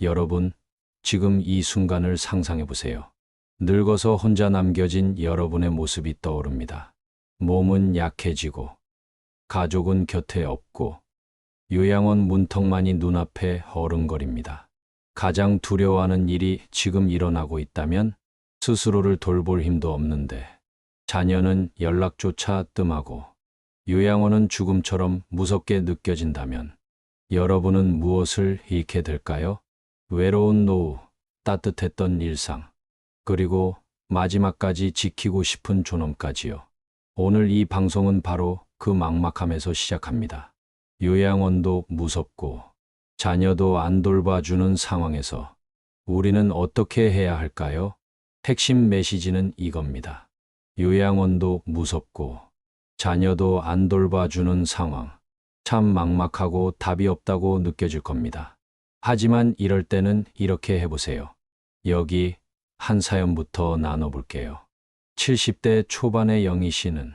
여러분, 지금 이 순간을 상상해 보세요. 늙어서 혼자 남겨진 여러분의 모습이 떠오릅니다. 몸은 약해지고, 가족은 곁에 없고, 요양원 문턱만이 눈앞에 어른거립니다. 가장 두려워하는 일이 지금 일어나고 있다면 스스로를 돌볼 힘도 없는데, 자녀는 연락조차 뜸하고, 요양원은 죽음처럼 무섭게 느껴진다면, 여러분은 무엇을 잃게 될까요? 외로운 노후, 따뜻했던 일상, 그리고 마지막까지 지키고 싶은 존엄까지요. 오늘 이 방송은 바로 그 막막함에서 시작합니다. 요양원도 무섭고 자녀도 안 돌봐주는 상황에서 우리는 어떻게 해야 할까요? 핵심 메시지는 이겁니다. 요양원도 무섭고 자녀도 안 돌봐주는 상황. 참 막막하고 답이 없다고 느껴질 겁니다. 하지만 이럴 때는 이렇게 해보세요. 여기 한 사연부터 나눠볼게요. 70대 초반의 영희 씨는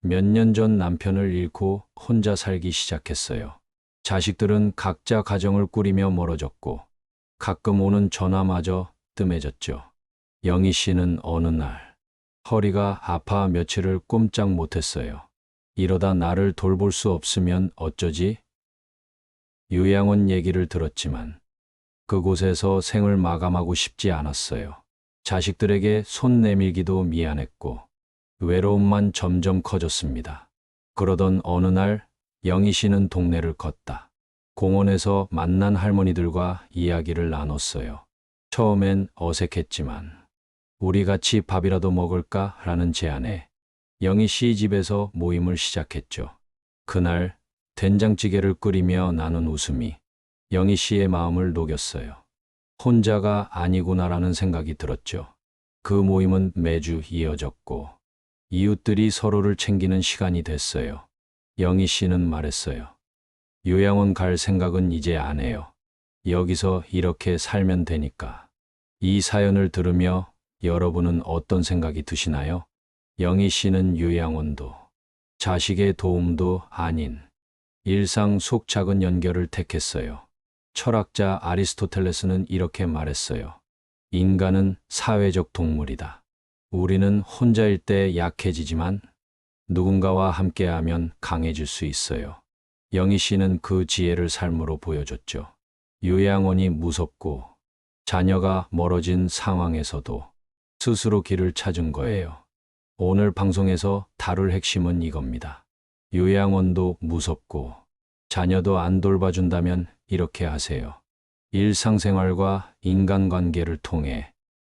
몇 년 전 남편을 잃고 혼자 살기 시작했어요. 자식들은 각자 가정을 꾸리며 멀어졌고 가끔 오는 전화마저 뜸해졌죠. 영희 씨는 어느 날 허리가 아파 며칠을 꼼짝 못했어요. 이러다 나를 돌볼 수 없으면 어쩌지? 요양원 얘기를 들었지만 그곳에서 생을 마감하고 싶지 않았어요. 자식들에게 손 내밀기도 미안했고 외로움만 점점 커졌습니다. 그러던 어느 날 영희 씨는 동네를 걷다. 공원에서 만난 할머니들과 이야기를 나눴어요. 처음엔 어색했지만 우리 같이 밥이라도 먹을까? 라는 제안에 영희 씨 집에서 모임을 시작했죠. 그날 된장찌개를 끓이며 나눈 웃음이 영희 씨의 마음을 녹였어요. 혼자가 아니구나라는 생각이 들었죠. 그 모임은 매주 이어졌고 이웃들이 서로를 챙기는 시간이 됐어요. 영희 씨는 말했어요. 요양원 갈 생각은 이제 안 해요. 여기서 이렇게 살면 되니까. 이 사연을 들으며 여러분은 어떤 생각이 드시나요? 영희 씨는 요양원도 자식의 도움도 아닌 일상 속 작은 연결을 택했어요. 철학자 아리스토텔레스는 이렇게 말했어요. 인간은 사회적 동물이다. 우리는 혼자일 때 약해지지만 누군가와 함께하면 강해질 수 있어요. 영희 씨는 그 지혜를 삶으로 보여줬죠. 요양원이 무섭고 자녀가 멀어진 상황에서도 스스로 길을 찾은 거예요. 오늘 방송에서 다룰 핵심은 이겁니다. 요양원도 무섭고 자녀도 안 돌봐준다면 이렇게 하세요. 일상생활과 인간관계를 통해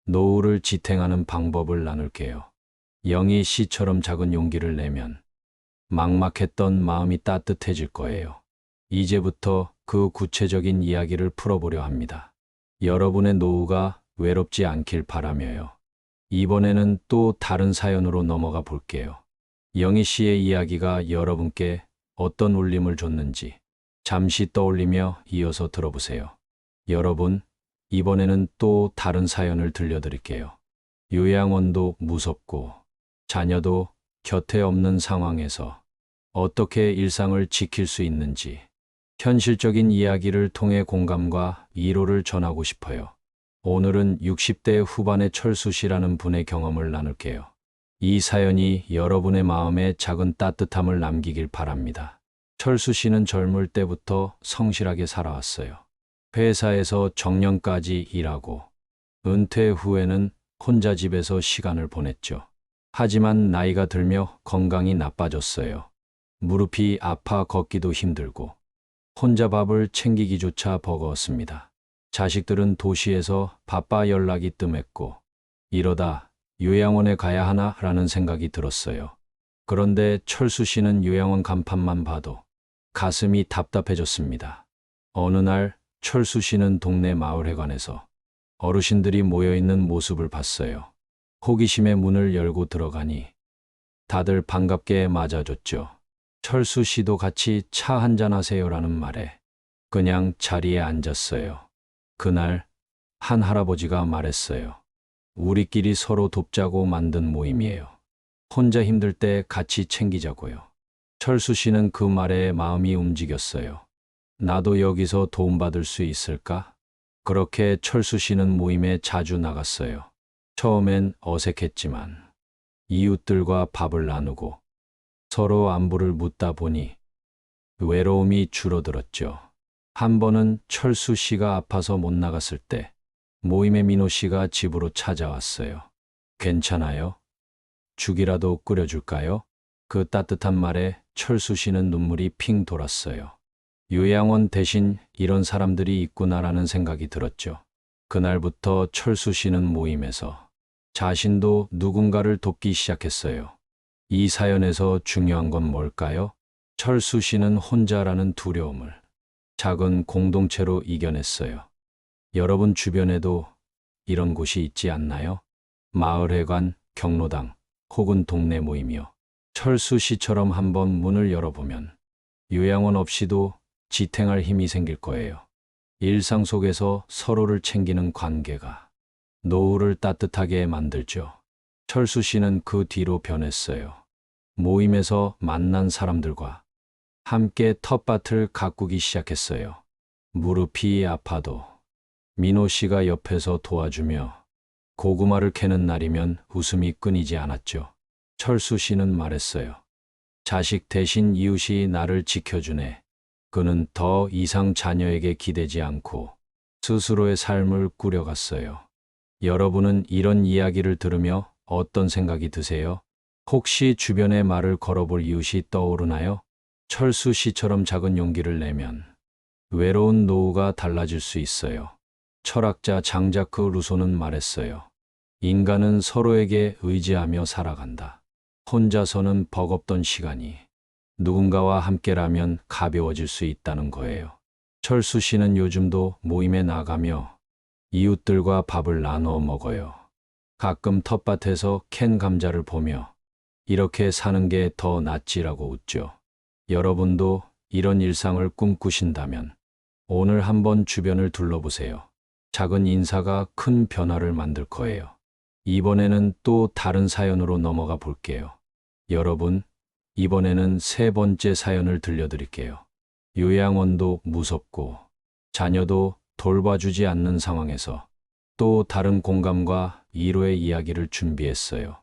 노후를 지탱하는 방법을 나눌게요. 영희 씨처럼 작은 용기를 내면 막막했던 마음이 따뜻해질 거예요. 이제부터 그 구체적인 이야기를 풀어보려 합니다. 여러분의 노후가 외롭지 않길 바라며요. 이번에는 또 다른 사연으로 넘어가 볼게요. 영희 씨의 이야기가 여러분께 어떤 울림을 줬는지 잠시 떠올리며 이어서 들어보세요. 여러분, 이번에는 또 다른 사연을 들려드릴게요. 요양원도 무섭고 자녀도 곁에 없는 상황에서 어떻게 일상을 지킬 수 있는지 현실적인 이야기를 통해 공감과 위로를 전하고 싶어요. 오늘은 60대 후반의 철수 씨라는 분의 경험을 나눌게요. 이 사연이 여러분의 마음에 작은 따뜻함을 남기길 바랍니다. 철수 씨는 젊을 때부터 성실하게 살아왔어요. 회사에서 정년까지 일하고 은퇴 후에는 혼자 집에서 시간을 보냈죠. 하지만 나이가 들며 건강이 나빠졌어요. 무릎이 아파 걷기도 힘들고 혼자 밥을 챙기기조차 버거웠습니다. 자식들은 도시에서 바빠 연락이 뜸했고 이러다 요양원에 가야 하나 라는 생각이 들었어요. 그런데 철수 씨는 요양원 간판만 봐도 가슴이 답답해졌습니다. 어느 날 철수 씨는 동네 마을회관에서 어르신들이 모여 있는 모습을 봤어요. 호기심에 문을 열고 들어가니 다들 반갑게 맞아줬죠. 철수 씨도 같이 차 한잔 하세요라는 말에 그냥 자리에 앉았어요. 그날 한 할아버지가 말했어요. 우리끼리 서로 돕자고 만든 모임이에요. 혼자 힘들 때 같이 챙기자고요. 철수 씨는 그 말에 마음이 움직였어요. 나도 여기서 도움받을 수 있을까? 그렇게 철수 씨는 모임에 자주 나갔어요. 처음엔 어색했지만 이웃들과 밥을 나누고 서로 안부를 묻다 보니 외로움이 줄어들었죠. 한 번은 철수 씨가 아파서 못 나갔을 때 모임의 민호 씨가 집으로 찾아왔어요. 괜찮아요? 죽이라도 끓여줄까요? 그 따뜻한 말에 철수 씨는 눈물이 핑 돌았어요. 요양원 대신 이런 사람들이 있구나라는 생각이 들었죠. 그날부터 철수 씨는 모임에서 자신도 누군가를 돕기 시작했어요. 이 사연에서 중요한 건 뭘까요? 철수 씨는 혼자라는 두려움을 작은 공동체로 이겨냈어요. 여러분 주변에도 이런 곳이 있지 않나요? 마을회관, 경로당, 혹은 동네 모임이요. 철수 씨처럼 한번 문을 열어보면 요양원 없이도 지탱할 힘이 생길 거예요. 일상 속에서 서로를 챙기는 관계가 노후를 따뜻하게 만들죠. 철수 씨는 그 뒤로 변했어요. 모임에서 만난 사람들과 함께 텃밭을 가꾸기 시작했어요. 무릎이 아파도 민호 씨가 옆에서 도와주며 고구마를 캐는 날이면 웃음이 끊이지 않았죠. 철수 씨는 말했어요. 자식 대신 이웃이 나를 지켜주네. 그는 더 이상 자녀에게 기대지 않고 스스로의 삶을 꾸려갔어요. 여러분은 이런 이야기를 들으며 어떤 생각이 드세요? 혹시 주변에 말을 걸어볼 이웃이 떠오르나요? 철수 씨처럼 작은 용기를 내면 외로운 노후가 달라질 수 있어요. 철학자 장자크 루소는 말했어요. 인간은 서로에게 의지하며 살아간다. 혼자서는 버겁던 시간이 누군가와 함께라면 가벼워질 수 있다는 거예요. 철수 씨는 요즘도 모임에 나가며 이웃들과 밥을 나눠 먹어요. 가끔 텃밭에서 캔 감자를 보며 이렇게 사는 게 더 낫지라고 웃죠. 여러분도 이런 일상을 꿈꾸신다면 오늘 한번 주변을 둘러보세요. 작은 인사가 큰 변화를 만들 거예요. 이번에는 또 다른 사연으로 넘어가 볼게요. 여러분, 이번에는 세 번째 사연을 들려드릴게요. 요양원도 무섭고 자녀도 돌봐주지 않는 상황에서 또 다른 공감과 위로의 이야기를 준비했어요.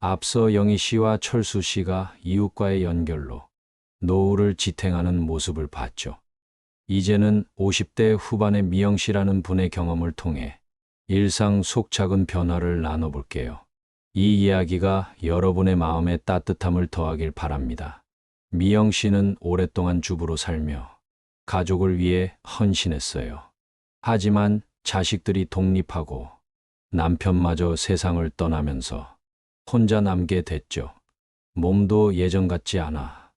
앞서 영희 씨와 철수 씨가 이웃과의 연결로 노후를 지탱하는 모습을 봤죠. 이제는 50대 후반의 미영 씨라는 분의 경험을 통해 일상 속 작은 변화를 나눠볼게요. 이 이야기가 여러분의 마음에 따뜻함을 더하길 바랍니다. 미영 씨는 오랫동안 주부로 살며 가족을 위해 헌신했어요. 하지만 자식들이 독립하고 남편마저 세상을 떠나면서 혼자 남게 됐죠. 몸도 예전 같지 않아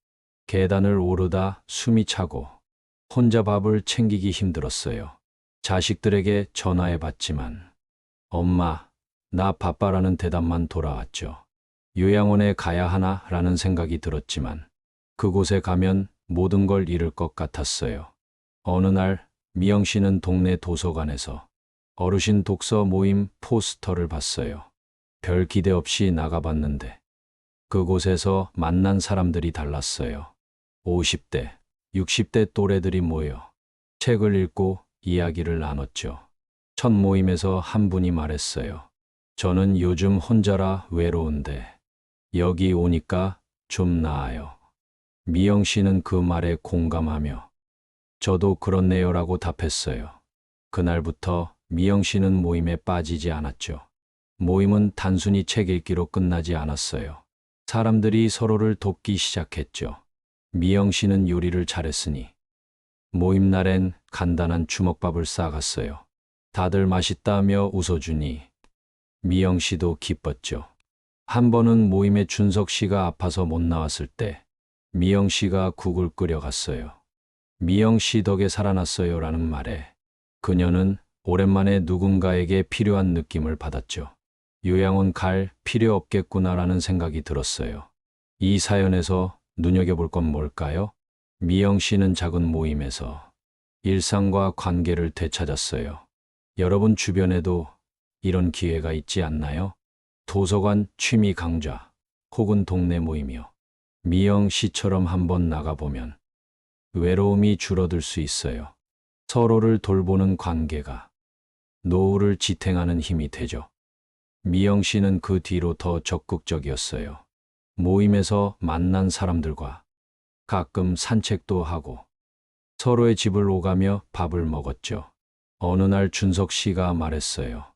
계단을 오르다 숨이 차고 혼자 밥을 챙기기 힘들었어요. 자식들에게 전화해 봤지만 엄마, 나 바빠라는 대답만 돌아왔죠. 요양원에 가야 하나 라는 생각이 들었지만 그곳에 가면 모든 걸 잃을 것 같았어요. 어느 날 미영 씨는 동네 도서관에서 어르신 독서 모임 포스터를 봤어요. 별 기대 없이 나가봤는데 그곳에서 만난 사람들이 달랐어요. 50대, 60대 또래들이 모여 책을 읽고 이야기를 나눴죠. 첫 모임에서 한 분이 말했어요. 저는 요즘 혼자라 외로운데 여기 오니까 좀 나아요. 미영 씨는 그 말에 공감하며 저도 그렇네요 라고 답했어요. 그날부터 미영 씨는 모임에 빠지지 않았죠. 모임은 단순히 책 읽기로 끝나지 않았어요. 사람들이 서로를 돕기 시작했죠. 미영 씨는 요리를 잘했으니 모임 날엔 간단한 주먹밥을 싸갔어요. 다들 맛있다며 웃어주니 미영 씨도 기뻤죠. 한 번은 모임에 준석 씨가 아파서 못 나왔을 때 미영 씨가 국을 끓여갔어요. 미영 씨 덕에 살아났어요 라는 말에 그녀는 오랜만에 누군가에게 필요한 느낌을 받았죠. 요양원 갈 필요 없겠구나 라는 생각이 들었어요. 이 사연에서 눈여겨볼 건 뭘까요? 미영 씨는 작은 모임에서 일상과 관계를 되찾았어요. 여러분 주변에도 이런 기회가 있지 않나요? 도서관 취미 강좌 혹은 동네 모임이요. 미영 씨처럼 한번 나가보면 외로움이 줄어들 수 있어요. 서로를 돌보는 관계가 노후를 지탱하는 힘이 되죠. 미영 씨는 그 뒤로 더 적극적이었어요. 모임에서 만난 사람들과 가끔 산책도 하고 서로의 집을 오가며 밥을 먹었죠. 어느 날 준석 씨가 말했어요.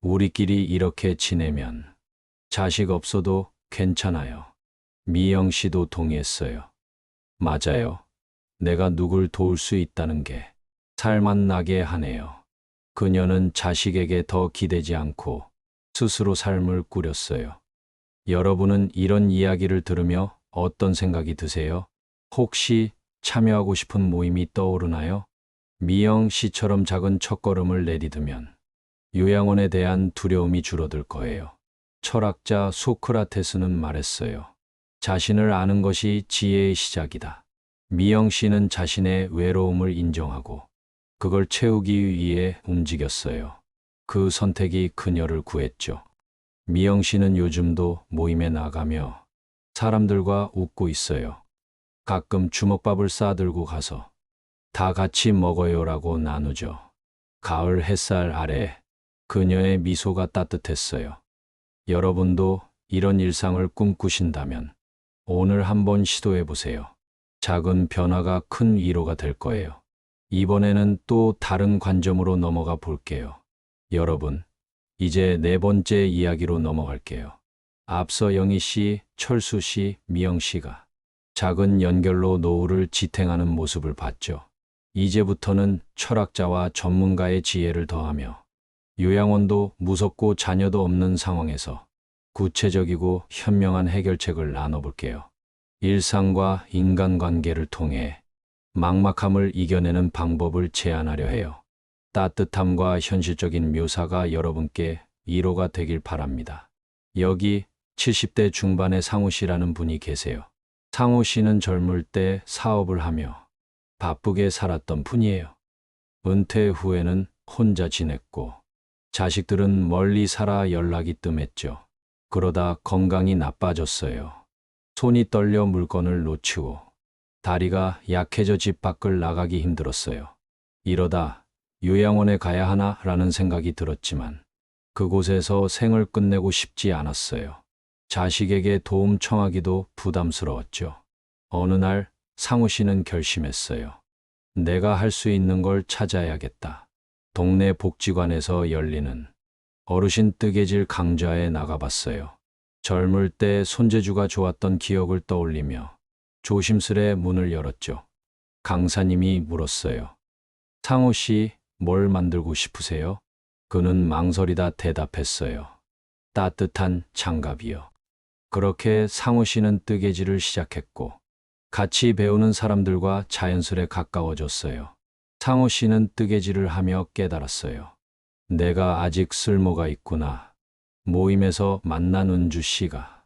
우리끼리 이렇게 지내면 자식 없어도 괜찮아요. 미영 씨도 동의했어요. 맞아요. 내가 누굴 도울 수 있다는 게 살만 나게 하네요. 그녀는 자식에게 더 기대지 않고 스스로 삶을 꾸렸어요. 여러분은 이런 이야기를 들으며 어떤 생각이 드세요? 혹시 참여하고 싶은 모임이 떠오르나요? 미영 씨처럼 작은 첫걸음을 내디디면 요양원에 대한 두려움이 줄어들 거예요. 철학자 소크라테스는 말했어요. 자신을 아는 것이 지혜의 시작이다. 미영 씨는 자신의 외로움을 인정하고 그걸 채우기 위해 움직였어요. 그 선택이 그녀를 구했죠. 미영 씨는 요즘도 모임에 나가며 사람들과 웃고 있어요. 가끔 주먹밥을 싸들고 가서 다 같이 먹어요라고 나누죠. 가을 햇살 아래 그녀의 미소가 따뜻했어요. 여러분도 이런 일상을 꿈꾸신다면 오늘 한번 시도해 보세요. 작은 변화가 큰 위로가 될 거예요. 이번에는 또 다른 관점으로 넘어가 볼게요. 여러분, 이제 네 번째 이야기로 넘어갈게요. 앞서 영희 씨, 철수 씨, 미영 씨가 작은 연결로 노후를 지탱하는 모습을 봤죠. 이제부터는 철학자와 전문가의 지혜를 더하며 요양원도 무섭고 자녀도 없는 상황에서 구체적이고 현명한 해결책을 나눠볼게요. 일상과 인간관계를 통해 막막함을 이겨내는 방법을 제안하려 해요. 따뜻함과 현실적인 묘사가 여러분께 위로가 되길 바랍니다. 여기 70대 중반의 상우 씨라는 분이 계세요. 상우 씨는 젊을 때 사업을 하며 바쁘게 살았던 분이에요. 은퇴 후에는 혼자 지냈고 자식들은 멀리 살아 연락이 뜸했죠. 그러다 건강이 나빠졌어요. 손이 떨려 물건을 놓치고 다리가 약해져 집 밖을 나가기 힘들었어요. 이러다 요양원에 가야 하나 라는 생각이 들었지만 그곳에서 생을 끝내고 싶지 않았어요. 자식에게 도움 청하기도 부담스러웠죠. 어느 날 상우 씨는 결심했어요. 내가 할 수 있는 걸 찾아야겠다. 동네 복지관에서 열리는 어르신 뜨개질 강좌에 나가봤어요. 젊을 때 손재주가 좋았던 기억을 떠올리며 조심스레 문을 열었죠. 강사님이 물었어요. 상호 씨, 뭘 만들고 싶으세요? 그는 망설이다 대답했어요. 따뜻한 장갑이요. 그렇게 상호 씨는 뜨개질을 시작했고, 같이 배우는 사람들과 자연스레 가까워졌어요. 상호 씨는 뜨개질을 하며 깨달았어요. 내가 아직 쓸모가 있구나. 모임에서 만난 은주 씨가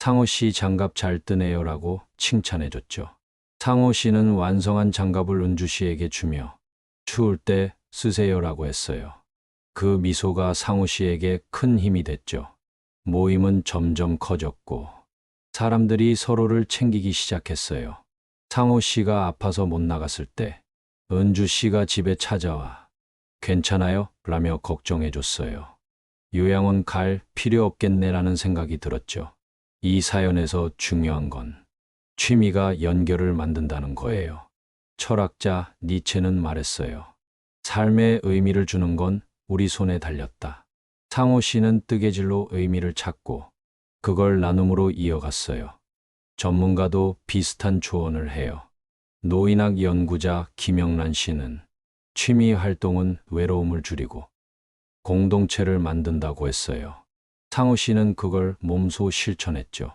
상호 씨 장갑 잘 뜨네요라고 칭찬해 줬죠. 상호 씨는 완성한 장갑을 은주 씨에게 주며 추울 때 쓰세요라고 했어요. 그 미소가 상호 씨에게 큰 힘이 됐죠. 모임은 점점 커졌고 사람들이 서로를 챙기기 시작했어요. 상호 씨가 아파서 못 나갔을 때 은주 씨가 집에 찾아와 괜찮아요? 라며 걱정해 줬어요. 요양원 갈 필요 없겠네라는 생각이 들었죠. 이 사연에서 중요한 건 취미가 연결을 만든다는 거예요. 철학자 니체는 말했어요. 삶의 의미를 주는 건 우리 손에 달렸다. 상호 씨는 뜨개질로 의미를 찾고 그걸 나눔으로 이어갔어요. 전문가도 비슷한 조언을 해요. 노인학 연구자 김영란 씨는 취미 활동은 외로움을 줄이고 공동체를 만든다고 했어요. 상우 씨는 그걸 몸소 실천했죠.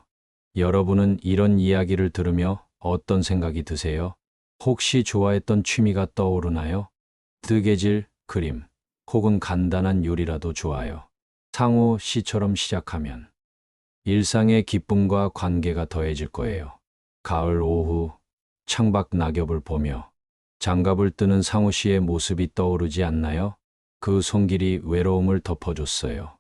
여러분은 이런 이야기를 들으며 어떤 생각이 드세요? 혹시 좋아했던 취미가 떠오르나요? 뜨개질, 그림, 혹은 간단한 요리라도 좋아요. 상우 씨처럼 시작하면 일상의 기쁨과 관계가 더해질 거예요. 가을 오후 창밖 낙엽을 보며 장갑을 뜨는 상우 씨의 모습이 떠오르지 않나요? 그 손길이 외로움을 덮어줬어요.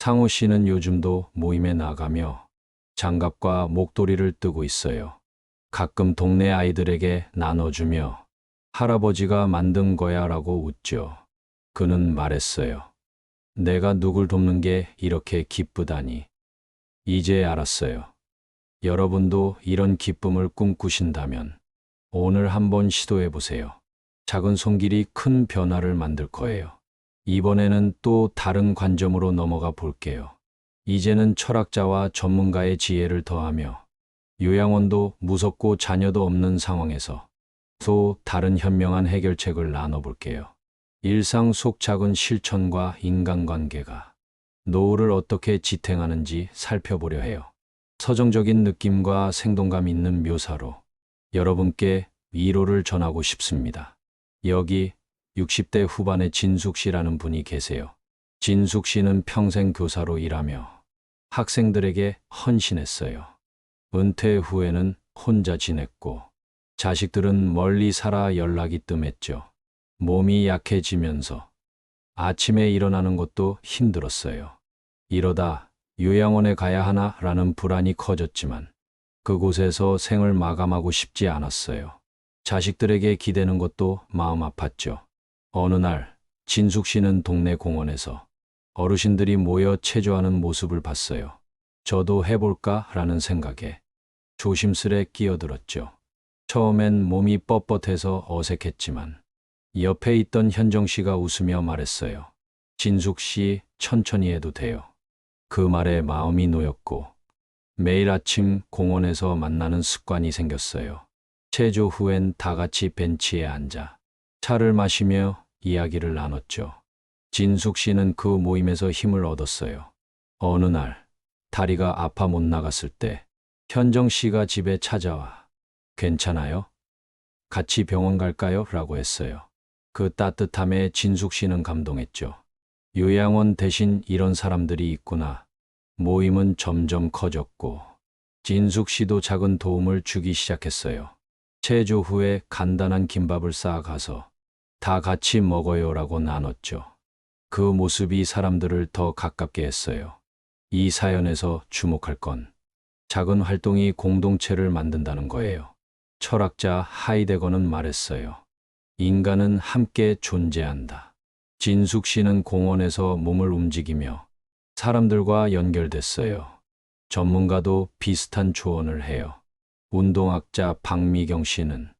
상우 씨는 요즘도 모임에 나가며 장갑과 목도리를 뜨고 있어요. 가끔 동네 아이들에게 나눠주며 할아버지가 만든 거야 라고 웃죠. 그는 말했어요. 내가 누굴 돕는 게 이렇게 기쁘다니. 이제 알았어요. 여러분도 이런 기쁨을 꿈꾸신다면 오늘 한번 시도해 보세요. 작은 손길이 큰 변화를 만들 거예요. 이번에는 또 다른 관점으로 넘어가 볼게요. 이제는 철학자와 전문가의 지혜를 더하며 요양원도 무섭고 자녀도 없는 상황에서 또 다른 현명한 해결책을 나눠볼게요. 일상 속 작은 실천과 인간관계가 노후를 어떻게 지탱하는지 살펴보려 해요. 서정적인 느낌과 생동감 있는 묘사로 여러분께 위로를 전하고 싶습니다. 여기 60대 후반의 진숙 씨라는 분이 계세요. 진숙 씨는 평생 교사로 일하며 학생들에게 헌신했어요. 은퇴 후에는 혼자 지냈고 자식들은 멀리 살아 연락이 뜸했죠. 몸이 약해지면서 아침에 일어나는 것도 힘들었어요. 이러다 요양원에 가야 하나 라는 불안이 커졌지만 그곳에서 생을 마감하고 싶지 않았어요. 자식들에게 기대는 것도 마음 아팠죠. 어느 날 진숙 씨는 동네 공원에서 어르신들이 모여 체조하는 모습을 봤어요. 저도 해볼까? 라는 생각에 조심스레 끼어들었죠. 처음엔 몸이 뻣뻣해서 어색했지만 옆에 있던 현정 씨가 웃으며 말했어요. 진숙 씨 천천히 해도 돼요. 그 말에 마음이 놓였고 매일 아침 공원에서 만나는 습관이 생겼어요. 체조 후엔 다 같이 벤치에 앉아 차를 마시며 이야기를 나눴죠. 진숙 씨는 그 모임에서 힘을 얻었어요. 어느 날 다리가 아파 못 나갔을 때 현정 씨가 집에 찾아와 괜찮아요? 같이 병원 갈까요? 라고 했어요. 그 따뜻함에 진숙 씨는 감동했죠. 요양원 대신 이런 사람들이 있구나. 모임은 점점 커졌고 진숙 씨도 작은 도움을 주기 시작했어요. 체조 후에 간단한 김밥을 쌓아가서 다 같이 먹어요라고 나눴죠. 그 모습이 사람들을 더 가깝게 했어요. 이 사연에서 주목할 건 작은 활동이 공동체를 만든다는 거예요. 철학자 하이데거는 말했어요. 인간은 함께 존재한다. 진숙 씨는 공원에서 몸을 움직이며 사람들과 연결됐어요. 전문가도 비슷한 조언을 해요. 운동학자 박미경 씨는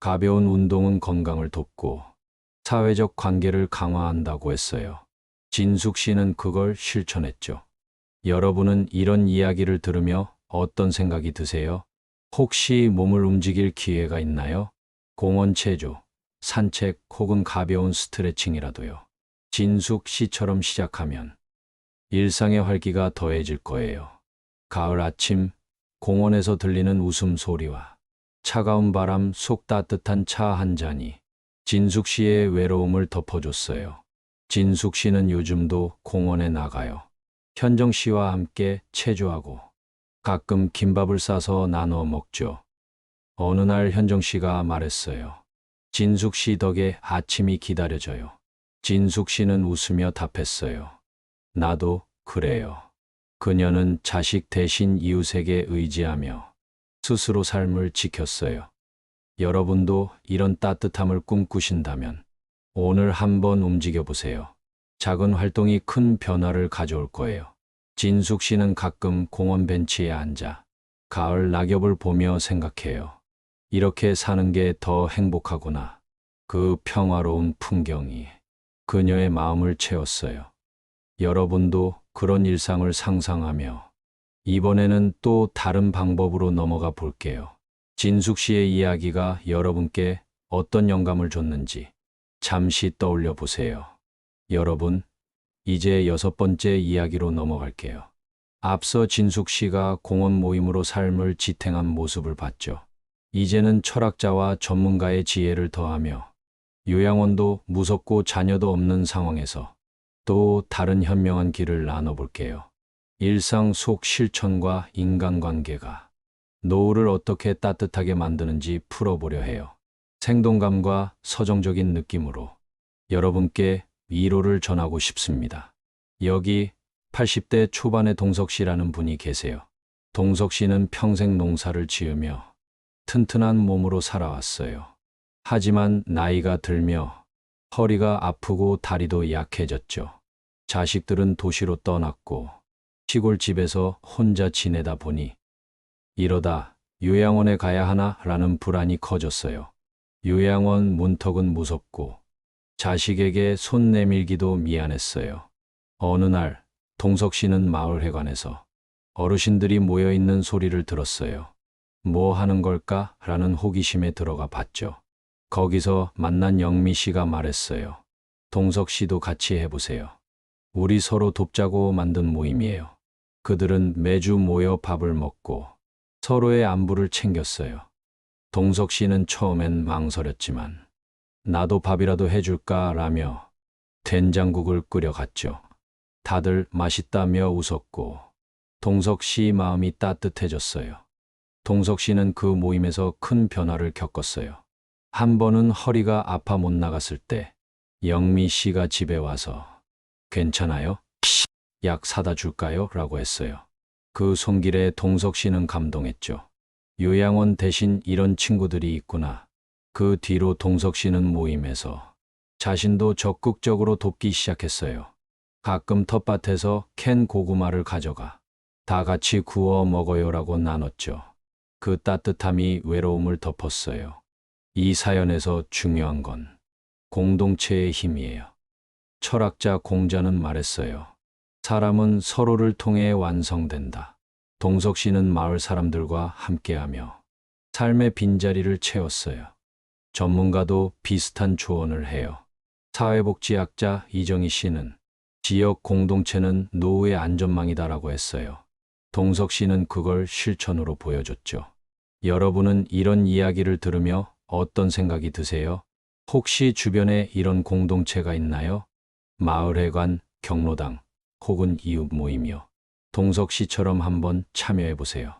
가벼운 운동은 건강을 돕고 사회적 관계를 강화한다고 했어요. 진숙 씨는 그걸 실천했죠. 여러분은 이런 이야기를 들으며 어떤 생각이 드세요? 혹시 몸을 움직일 기회가 있나요? 공원 체조, 산책 혹은 가벼운 스트레칭이라도요. 진숙 씨처럼 시작하면 일상의 활기가 더해질 거예요. 가을 아침 공원에서 들리는 웃음 소리와 차가운 바람 속 따뜻한 차 한 잔이 진숙 씨의 외로움을 덮어줬어요. 진숙 씨는 요즘도 공원에 나가요. 현정 씨와 함께 체조하고 가끔 김밥을 싸서 나눠 먹죠. 어느 날 현정 씨가 말했어요. 진숙 씨 덕에 아침이 기다려져요. 진숙 씨는 웃으며 답했어요. 나도 그래요. 그녀는 자식 대신 이웃에게 의지하며 스스로 삶을 지켰어요. 여러분도 이런 따뜻함을 꿈꾸신다면 오늘 한번 움직여 보세요. 작은 활동이 큰 변화를 가져올 거예요. 진숙 씨는 가끔 공원 벤치에 앉아 가을 낙엽을 보며 생각해요. 이렇게 사는 게 더 행복하구나. 그 평화로운 풍경이 그녀의 마음을 채웠어요. 여러분도 그런 일상을 상상하며 이번에는 또 다른 방법으로 넘어가 볼게요. 진숙 씨의 이야기가 여러분께 어떤 영감을 줬는지 잠시 떠올려 보세요. 여러분, 이제 여섯 번째 이야기로 넘어갈게요. 앞서 진숙 씨가 공원 모임으로 삶을 지탱한 모습을 봤죠. 이제는 철학자와 전문가의 지혜를 더하며 요양원도 무섭고 자녀도 없는 상황에서 또 다른 현명한 길을 나눠볼게요. 일상 속 실천과 인간관계가 노후를 어떻게 따뜻하게 만드는지 풀어보려 해요. 생동감과 서정적인 느낌으로 여러분께 위로를 전하고 싶습니다. 여기 80대 초반의 동석 씨라는 분이 계세요. 동석 씨는 평생 농사를 지으며 튼튼한 몸으로 살아왔어요. 하지만 나이가 들며 허리가 아프고 다리도 약해졌죠. 자식들은 도시로 떠났고 시골 집에서 혼자 지내다 보니 이러다 요양원에 가야 하나 라는 불안이 커졌어요. 요양원 문턱은 무섭고 자식에게 손 내밀기도 미안했어요. 어느 날 동석 씨는 마을회관에서 어르신들이 모여 있는 소리를 들었어요. 뭐 하는 걸까? 라는 호기심에 들어가 봤죠. 거기서 만난 영미 씨가 말했어요. 동석 씨도 같이 해보세요. 우리 서로 돕자고 만든 모임이에요. 그들은 매주 모여 밥을 먹고 서로의 안부를 챙겼어요. 동석 씨는 처음엔 망설였지만 나도 밥이라도 해줄까 라며 된장국을 끓여갔죠. 다들 맛있다며 웃었고 동석 씨 마음이 따뜻해졌어요. 동석 씨는 그 모임에서 큰 변화를 겪었어요. 한 번은 허리가 아파 못 나갔을 때 영미 씨가 집에 와서 괜찮아요? 약 사다 줄까요? 라고 했어요. 그 손길에 동석 씨는 감동했죠. 요양원 대신 이런 친구들이 있구나. 그 뒤로 동석 씨는 모임에서 자신도 적극적으로 돕기 시작했어요. 가끔 텃밭에서 캔 고구마를 가져가 다 같이 구워 먹어요라고 나눴죠. 그 따뜻함이 외로움을 덮었어요. 이 사연에서 중요한 건 공동체의 힘이에요. 철학자 공자는 말했어요. 사람은 서로를 통해 완성된다. 동석 씨는 마을 사람들과 함께하며 삶의 빈자리를 채웠어요. 전문가도 비슷한 조언을 해요. 사회복지학자 이정희 씨는 지역 공동체는 노후의 안전망이다라고 했어요. 동석 씨는 그걸 실천으로 보여줬죠. 여러분은 이런 이야기를 들으며 어떤 생각이 드세요? 혹시 주변에 이런 공동체가 있나요? 마을회관, 경로당, 혹은 이웃 모임이요. 동석 씨처럼 한번 참여해 보세요.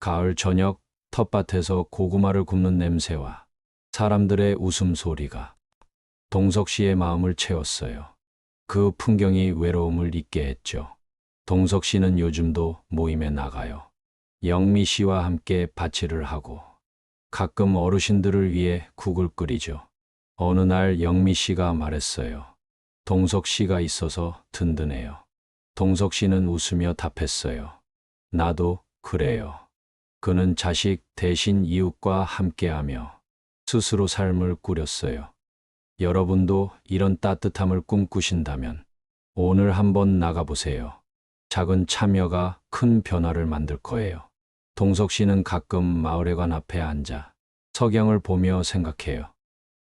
가을 저녁 텃밭에서 고구마를 굽는 냄새와 사람들의 웃음소리가 동석 씨의 마음을 채웠어요. 그 풍경이 외로움을 잊게 했죠. 동석 씨는 요즘도 모임에 나가요. 영미 씨와 함께 바치를 하고 가끔 어르신들을 위해 국을 끓이죠. 어느 날 영미 씨가 말했어요. 동석 씨가 있어서 든든해요. 동석 씨는 웃으며 답했어요. 나도 그래요. 그는 자식 대신 이웃과 함께하며 스스로 삶을 꾸렸어요. 여러분도 이런 따뜻함을 꿈꾸신다면 오늘 한번 나가보세요. 작은 참여가 큰 변화를 만들 거예요. 동석 씨는 가끔 마을회관 앞에 앉아 석양을 보며 생각해요.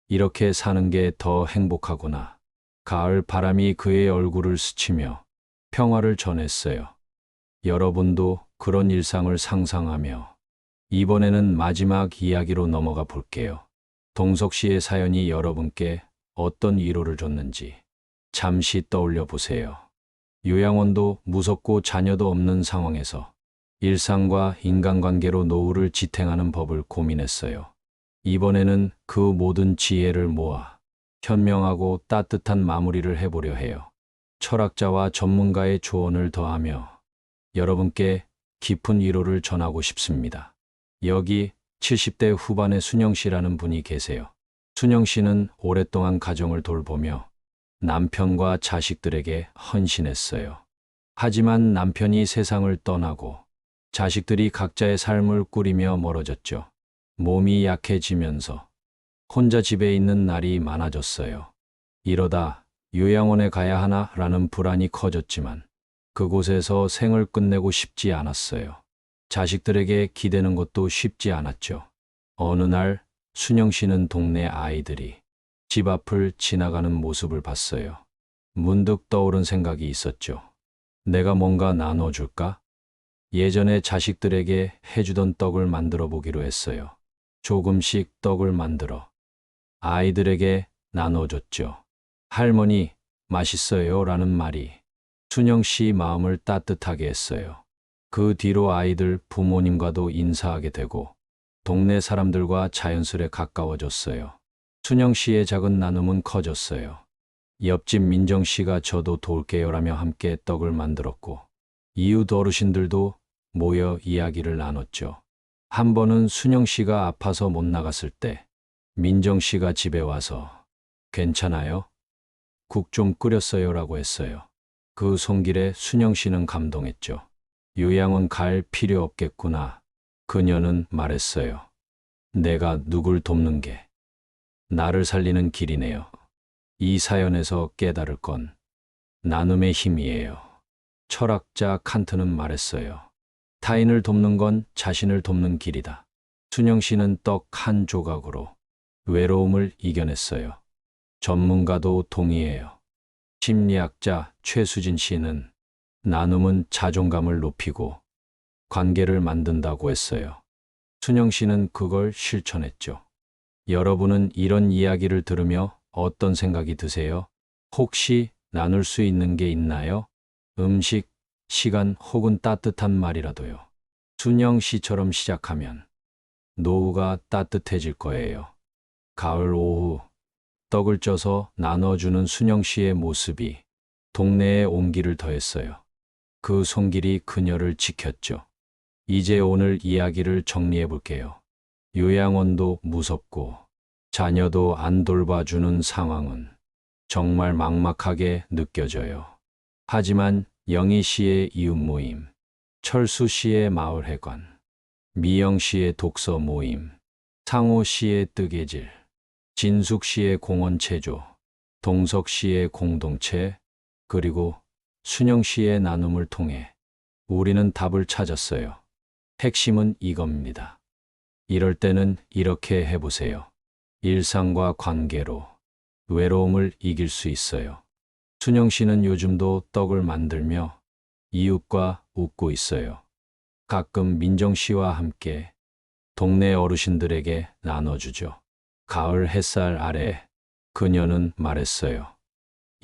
이렇게 사는 게 더 행복하구나. 가을 바람이 그의 얼굴을 스치며 평화를 전했어요. 여러분도 그런 일상을 상상하며 이번에는 마지막 이야기로 넘어가 볼게요. 동석 씨의 사연이 여러분께 어떤 위로를 줬는지 잠시 떠올려 보세요. 요양원도 무섭고 자녀도 없는 상황에서 일상과 인간관계로 노후를 지탱하는 법을 고민했어요. 이번에는 그 모든 지혜를 모아 현명하고 따뜻한 마무리를 해보려 해요. 철학자와 전문가의 조언을 더하며 여러분께 깊은 위로를 전하고 싶습니다. 여기 70대 후반의 순영 씨라는 분이 계세요. 순영 씨는 오랫동안 가정을 돌보며 남편과 자식들에게 헌신했어요. 하지만 남편이 세상을 떠나고 자식들이 각자의 삶을 꾸리며 멀어졌죠. 몸이 약해지면서 혼자 집에 있는 날이 많아졌어요. 이러다 요양원에 가야 하나 라는 불안이 커졌지만 그곳에서 생을 끝내고 싶지 않았어요. 자식들에게 기대는 것도 쉽지 않았죠. 어느 날 순영 씨는 동네 아이들이 집 앞을 지나가는 모습을 봤어요. 문득 떠오른 생각이 있었죠. 내가 뭔가 나눠줄까? 예전에 자식들에게 해주던 떡을 만들어 보기로 했어요. 조금씩 떡을 만들어 아이들에게 나눠줬죠. 할머니, 맛있어요. 라는 말이 순영 씨 마음을 따뜻하게 했어요. 그 뒤로 아이들 부모님과도 인사하게 되고 동네 사람들과 자연스레 가까워졌어요. 순영 씨의 작은 나눔은 커졌어요. 옆집 민정 씨가 저도 도울게요라며 함께 떡을 만들었고 이웃 어르신들도 모여 이야기를 나눴죠. 한 번은 순영 씨가 아파서 못 나갔을 때 민정 씨가 집에 와서 괜찮아요? 국 좀 끓였어요라고 했어요. 그 손길에 순영 씨는 감동했죠. 요양원 갈 필요 없겠구나. 그녀는 말했어요. 내가 누굴 돕는 게 나를 살리는 길이네요. 이 사연에서 깨달을 건 나눔의 힘이에요. 철학자 칸트는 말했어요. 타인을 돕는 건 자신을 돕는 길이다. 순영 씨는 떡 한 조각으로 외로움을 이겨냈어요. 전문가도 동의해요. 심리학자 최수진 씨는 나눔은 자존감을 높이고 관계를 만든다고 했어요. 순영 씨는 그걸 실천했죠. 여러분은 이런 이야기를 들으며 어떤 생각이 드세요? 혹시 나눌 수 있는 게 있나요? 음식, 시간 혹은 따뜻한 말이라도요. 순영 씨처럼 시작하면 노후가 따뜻해질 거예요. 가을 오후 떡을 쪄서 나눠주는 순영 씨의 모습이 동네에 온기를 더했어요. 그 손길이 그녀를 지켰죠. 이제 오늘 이야기를 정리해 볼게요. 요양원도 무섭고 자녀도 안 돌봐주는 상황은 정말 막막하게 느껴져요. 하지만 영희 씨의 이웃 모임, 철수 씨의 마을 회관, 미영 씨의 독서 모임, 상호 씨의 뜨개질, 진숙 씨의 공원 체조, 동석 씨의 공동체, 그리고 순영 씨의 나눔을 통해 우리는 답을 찾았어요. 핵심은 이겁니다. 이럴 때는 이렇게 해보세요. 일상과 관계로 외로움을 이길 수 있어요. 순영 씨는 요즘도 떡을 만들며 이웃과 웃고 있어요. 가끔 민정 씨와 함께 동네 어르신들에게 나눠주죠. 가을 햇살 아래 그녀는 말했어요.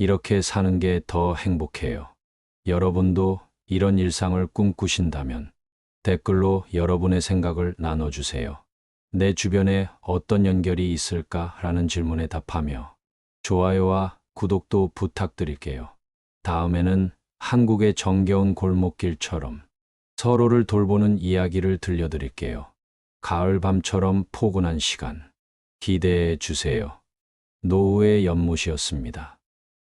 이렇게 사는 게 더 행복해요. 여러분도 이런 일상을 꿈꾸신다면 댓글로 여러분의 생각을 나눠주세요. 내 주변에 어떤 연결이 있을까라는 질문에 답하며 좋아요와 구독도 부탁드릴게요. 다음에는 한국의 정겨운 골목길처럼 서로를 돌보는 이야기를 들려드릴게요. 가을 밤처럼 포근한 시간 기대해 주세요. 노후의 연못이었습니다.